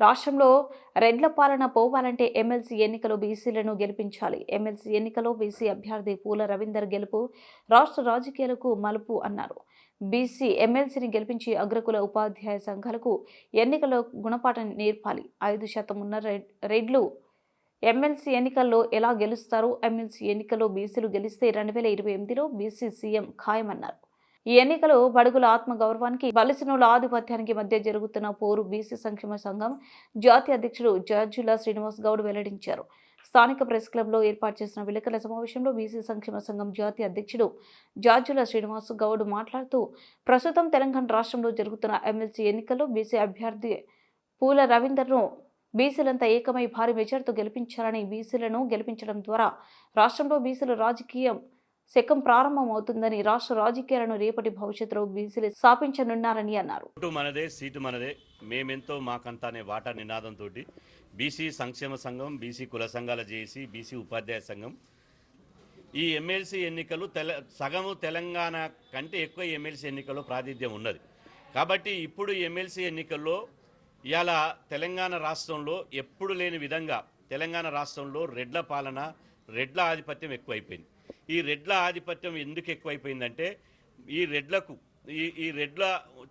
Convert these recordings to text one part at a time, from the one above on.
రాష్ట్రంలో రెడ్ల పాలన పోవాలంటే ఎమ్మెల్సీ ఎన్నికలో బీసీలను గెలిపించాలి. ఎమ్మెల్సీ ఎన్నికలో బీసీ అభ్యర్థి పూల రవీందర్ గెలుపు రాష్ట్ర రాజకీయాలకు మలుపు అన్నారు. బీసీ ఎమ్మెల్సీని గెలిపించి అగ్రకుల ఉపాధ్యాయ సంఘాలకు ఎన్నికల్లో గుణపాఠం నేర్పాలి. ఐదు శాతం ఉన్న రెడ్- రెడ్లు ఎమ్మెల్సీ ఎన్నికల్లో ఎలా గెలుస్తారు? ఎమ్మెల్సీ ఎన్నికల్లో బీసీలు గెలిస్తే రెండు వేల ఇరవై ఎనిమిదిలో బీసీ సీఎం ఖాయమన్నారు. ఈ ఎన్నికలు బడుగుల ఆత్మగౌరవానికి బలిసినుల ఆధిపత్యానికి మధ్య జరుగుతున్న పోరు బీసీ సంక్షేమ సంఘం జాతీయ అధ్యక్షుడు జార్జుల శ్రీనివాస్ గౌడ్ వెల్లడించారు. స్థానిక ప్రెస్ క్లబ్లో ఏర్పాటు చేసిన విలేకరుల సమావేశంలో బీసీ సంక్షేమ సంఘం జాతీయ అధ్యక్షుడు జార్జుల శ్రీనివాస్ గౌడ్ మాట్లాడుతూ ప్రస్తుతం తెలంగాణ రాష్ట్రంలో జరుగుతున్న ఎమ్మెల్సీ ఎన్నికల్లో బీసీ అభ్యర్థి పూల రవీందర్ను బీసీలంతా ఏకమై భారీ మెజార్టీతో గెలిపించాలని బీసీలను గెలిపించడం ద్వారా రాష్ట్రంలో బీసీల రాజకీయం శకం ప్రారంభమవుతుందని రాష్ట్ర రాజకీయాలను రేపటి భవిష్యత్తులో బీసీలు స్థాపించనున్నారని అన్నారు. మనదే సీటు మనదే మేమెంతో మాకంతా అనే వాటా నినాదంతో బీసీ సంక్షేమ సంఘం బీసీ కుల సంఘాల జేసి బీసీ ఉపాధ్యాయ సంఘం ఈ ఎమ్మెల్సీ ఎన్నికలు తెల సగము తెలంగాణ కంటే ఎక్కువ ఎమ్మెల్సీ ఎన్నికల్లో ప్రాతినిధ్యం ఉన్నది. కాబట్టి ఇప్పుడు ఎమ్మెల్సీ ఎన్నికల్లో ఇవాళ తెలంగాణ రాష్ట్రంలో ఎప్పుడు లేని విధంగా తెలంగాణ రాష్ట్రంలో రెడ్ల పాలన రెడ్ల ఆధిపత్యం ఎక్కువైపోయింది. ఈ రెడ్ల ఆధిపత్యం ఎందుకు ఎక్కువైపోయిందంటే ఈ రెడ్లకు ఈ ఈ రెడ్ల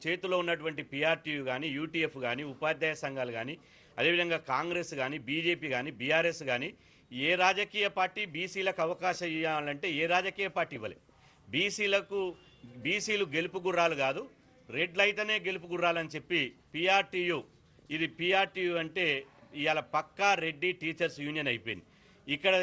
చేతిలో ఉన్నటువంటి పిఆర్టీయు కానీ యూటీఎఫ్ కానీ ఉపాధ్యాయ సంఘాలు కానీ అదేవిధంగా కాంగ్రెస్ కానీ బీజేపీ కానీ బీఆర్ఎస్ కానీ ఏ రాజకీయ పార్టీ బీసీలకు అవకాశం ఇవ్వాలంటే ఏ రాజకీయ పార్టీ ఇవ్వలేదు బీసీలకు బీసీలు గెలుపు గుర్రాలు కాదు రెడ్లు అయితేనే గెలుపు గుర్రాలని చెప్పి పిఆర్టీయు ఇది పిఆర్టీయు అంటే ఇవాళ పక్కా రెడ్డి టీచర్స్ యూనియన్ అయిపోయింది. ఇక్కడ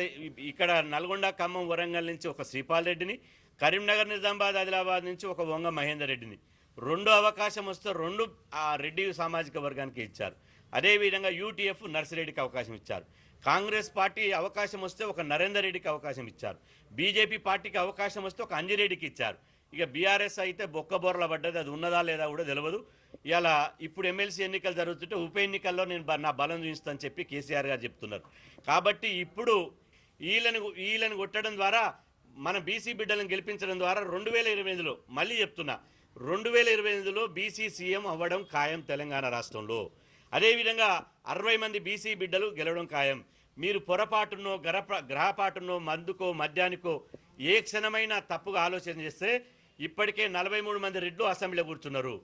ఇక్కడ నల్గొండ ఖమ్మం వరంగల్ నుంచి ఒక శ్రీపాల్ రెడ్డిని కరీంనగర్ నిజామాబాద్ ఆదిలాబాద్ నుంచి ఒక వంగ మహేందర్ రెడ్డిని. రెండు అవకాశం వస్తే రెండు ఆ రెడ్డి సామాజిక వర్గానికి ఇచ్చారు. అదేవిధంగా యూటీఎఫ్ నర్సిరెడ్డికి అవకాశం ఇచ్చారు. కాంగ్రెస్ పార్టీ అవకాశం వస్తే ఒక నరేందర్ రెడ్డికి అవకాశం ఇచ్చారు. బీజేపీ పార్టీకి అవకాశం వస్తే ఒక అంజిరెడ్డికి ఇచ్చారు. ఇక బీఆర్ఎస్ అయితే బొక్కబోర్ల పడ్డది అది ఉన్నదా లేదా కూడా తెలియదు ఇలా ఇప్పుడు ఎమ్మెల్సీ ఎన్నికలు జరుగుతుంటే ఉప ఎన్నికల్లో నేను నా బలం చూపిస్తానని చెప్పి కేసీఆర్ గారు చెప్తున్నారు. కాబట్టి ఇప్పుడు వీళ్ళని వీళ్ళని కొట్టడం ద్వారా మన బీసీ బిడ్డలను గెలిపించడం ద్వారా రెండు వేల ఇరవై ఎనిమిదిలో మళ్ళీ చెప్తున్నా రెండు వేల ఇరవై ఎనిమిదిలో బీసీ సీఎం అవ్వడం ఖాయం తెలంగాణ రాష్ట్రంలో. అదేవిధంగా అరవై మంది బీసీ బిడ్డలు గెలవడం ఖాయం. మీరు పొరపాటునో గ్రహ గ్రహపాటునో మందుకో మద్యానికో ఏ క్షణమైనా తప్పుగా ఆలోచన చేస్తే ఇప్పటికే నలభై మూడు మంది రెడ్లు అసెంబ్లీలో కూర్చున్నారు.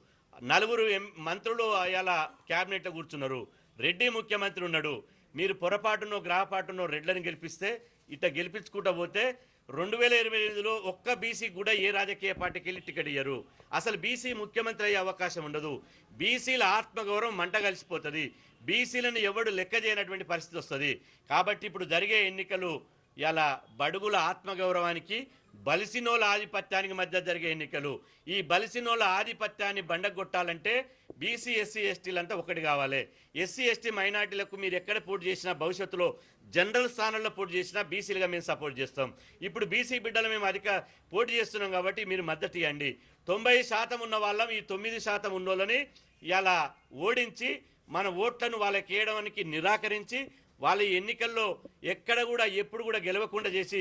నలుగురు మంత్రులు అలా క్యాబినెట్లో కూర్చున్నారు. రెడ్డి ముఖ్యమంత్రి ఉన్నాడు. మీరు పొరపాటునో గ్రహపాటునో రెడ్లను గెలిపిస్తే ఇట్లా గెలిపించుకుంటా పోతే రెండు వేల ఇరవై ఎనిమిదిలో ఒక్క బీసీ కూడా ఏ రాజకీయ పార్టీకి వెళ్ళి టికెట్ ఇయ్యరు. అసలు బీసీ ముఖ్యమంత్రి అయ్యే అవకాశం ఉండదు. బీసీల ఆత్మగౌరవం మంట కలిసిపోతుంది. బీసీలను ఎవడు లెక్క చేయనటువంటి పరిస్థితి వస్తుంది. కాబట్టి ఇప్పుడు జరిగే ఎన్నికలు ఇలా బడుగుల ఆత్మగౌరవానికి బలిసినోల ఆధిపత్యానికి మధ్య జరిగే ఎన్నికలు. ఈ బలిసినోల ఆధిపత్యాన్ని బండగొట్టాలంటే బీసీ ఎస్సీ ఎస్టీలంతా ఒకటి కావాలి. ఎస్సీ ఎస్టీ మైనార్టీలకు మీరు ఎక్కడ పోటీ చేసినా భవిష్యత్తులో జనరల్ స్థానంలో పోటీ చేసినా బీసీలుగా మేము సపోర్ట్ చేస్తాం. ఇప్పుడు బీసీ బిడ్డలు మేము అధిక పోటీ చేస్తున్నాం కాబట్టి మీరు మద్దతు ఇవ్వండి. తొంభై శాతం ఉన్న వాళ్ళం ఈ తొమ్మిది శాతం ఉన్నోళ్ళని ఇలా ఓడించి మన ఓట్లను వాళ్ళకి వేయడానికి నిరాకరించి వాళ్ళ ఎన్నికల్లో ఎక్కడ కూడా ఎప్పుడు కూడా గెలవకుండా చేసి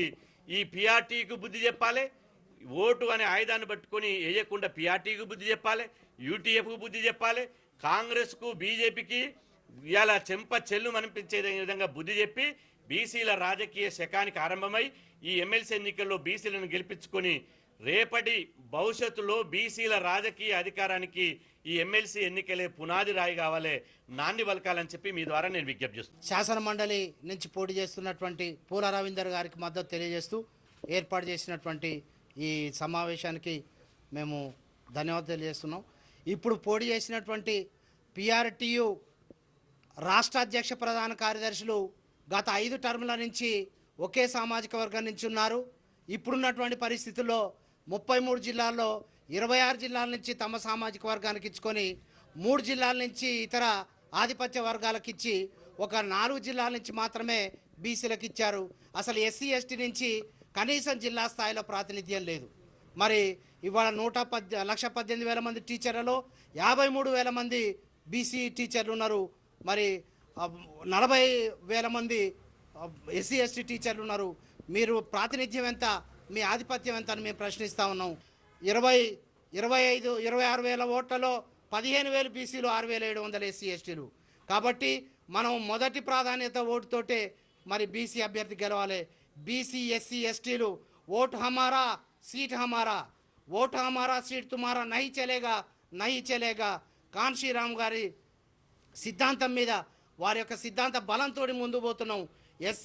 ఈ పిఆర్టీకి బుద్ధి చెప్పాలి? ఓటు అనే ఆయుధాన్ని పట్టుకొని వేయకుండా పిఆర్టీకి బుద్ధి చెప్పాలి? యూటీఎఫ్కు బుద్ధి చెప్పాలి? కాంగ్రెస్కు బీజేపీకి ఇలా చెంప చెల్లు అనిపించే విధంగా బుద్ధి చెప్పి బీసీల రాజకీయ శకానికి ఆరంభమై ఈ ఎమ్మెల్సీ ఎన్నికల్లో బీసీలను గెలిపించుకొని రేపటి భవిష్యత్తులో బీసీల రాజకీయ అధికారానికి ఈ ఎమ్మెల్సీ ఎన్నికలే పునాది రాయి కావాలి నాంది పలకాలని చెప్పి మీ ద్వారా నేను విజ్ఞప్తి చేస్తున్నాను శాసన మండలి నుంచి పోటీ చేస్తున్నటువంటి పూల రవీందర్ గారికి మద్దతు తెలియజేస్తూ ఏర్పాటు చేసినటువంటి ఈ సమావేశానికి మేము ధన్యవాదాలు తెలియజేస్తున్నాం. ఇప్పుడు పోటీ చేసినటువంటి పిఆర్టీయు రాష్ట్ర అధ్యక్ష ప్రధాన కార్యదర్శులు గత ఐదు టర్ముల నుంచి ఒకే సామాజిక వర్గం నుంచి ఉన్నారు. ఇప్పుడున్నటువంటి పరిస్థితుల్లో ముప్పై మూడు జిల్లాల్లో ఇరవై ఆరు జిల్లాల నుంచి తమ సామాజిక వర్గానికి ఇచ్చుకొని మూడు జిల్లాల నుంచి ఇతర ఆధిపత్య వర్గాలకు ఇచ్చి ఒక నాలుగు జిల్లాల నుంచి మాత్రమే బీసీలకు ఇచ్చారు. అసలు ఎస్సీ ఎస్టీ నుంచి కనీసం జిల్లా స్థాయిలో ప్రాతినిధ్యం లేదు. మరి ఇవాళ నూట పద్ లక్ష పద్దెనిమిది వేల మంది టీచర్లలో యాభై మూడు వేల మంది బీసీ టీచర్లు ఉన్నారు. మరి నలభై వేల మంది ఎస్సీ ఎస్టీ టీచర్లు ఉన్నారు. మీరు ప్రాతినిధ్యం ఎంత? మీ ఆధిపత్యం ఎంత అని మేము ప్రశ్నిస్తూ ఉన్నాం. ఇరవై ఇరవై ఐదు ఇరవై ఆరు వేల ఓట్లలో పదిహేను వేలు బీసీలు ఆరు వేల ఏడు వందల ఎస్సీ ఎస్టీలు. కాబట్టి మనం మొదటి ప్రాధాన్యత ఓటుతోటే మరి బీసీ అభ్యర్థి గెలవాలి. బీసీ ఎస్సీ ఎస్టీలు ఓటు హమారా సీట్ హమారా. ఓటు హమారా సీట్ తుమారా నహి చలేగా నహి చలేగా. కాన్షీరామ్ గారి సిద్ధాంతం మీద వారి యొక్క సిద్ధాంత బలంతో ముందు పోతున్నాం. ఎస్సీ